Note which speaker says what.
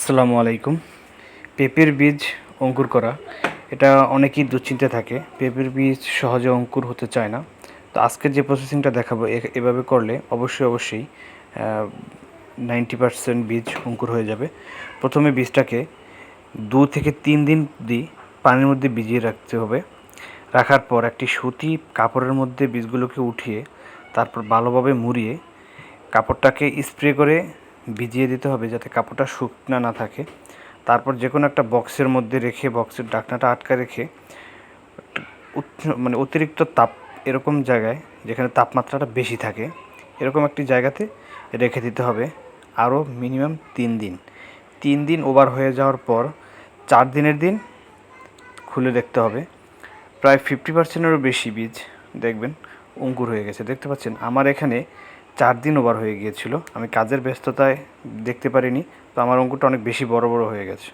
Speaker 1: আসসালামু আলাইকুম। পেঁপের বীজ অঙ্কুর করা। এটা অনেকেই দুশ্চিন্তে থাকে। পেঁপের বীজ সহজে অঙ্কুর হতে চায় না। তো আজকে যে প্রসেসিংটা দেখাবো এভাবে করলে অবশ্যই অবশ্যই নাইনটি পারসেন্ট বীজ অঙ্কুর হয়ে যাবে। প্রথমে বীজটাকে দু থেকে তিন দিন দি পানির মধ্যে ভিজিয়ে রাখতে হবে। রাখার পর একটি সুতি কাপড়ের মধ্যে বীজগুলোকে উঠিয়ে তারপর ভালোভাবে মুড়িয়ে কাপড়টাকে স্প্রে করে ভিজিয়ে দিতে হবে যাতে কাপড়টা শুকনা না থাকে। তারপর যে কোনো একটা বক্সের মধ্যে রেখে, বক্সের ঢাকনাটা আটকা রেখে মানে অতিরিক্ত তাপ এরকম জায়গায় যেখানে তাপমাত্রাটা বেশি থাকে, এরকম একটি জায়গাতে রেখে দিতে হবে আরও মিনিমাম তিন দিন। তিন দিন ওভার হয়ে যাওয়ার পর চার দিনের দিন খুলে দেখতে হবে। প্রায় ফিফটি পার্সেন্টেরও বেশি বীজ দেখবেন অঙ্কুর হয়ে গেছে। দেখতে পাচ্ছেন, আমার এখানে চার দিন ওভার হয়ে গিয়েছিল। আমি কাজের ব্যস্ততায় দেখতে পারিনি। তো আমার অঙ্কুরটা অনেক বেশি বড় বড় হয়ে গেছে।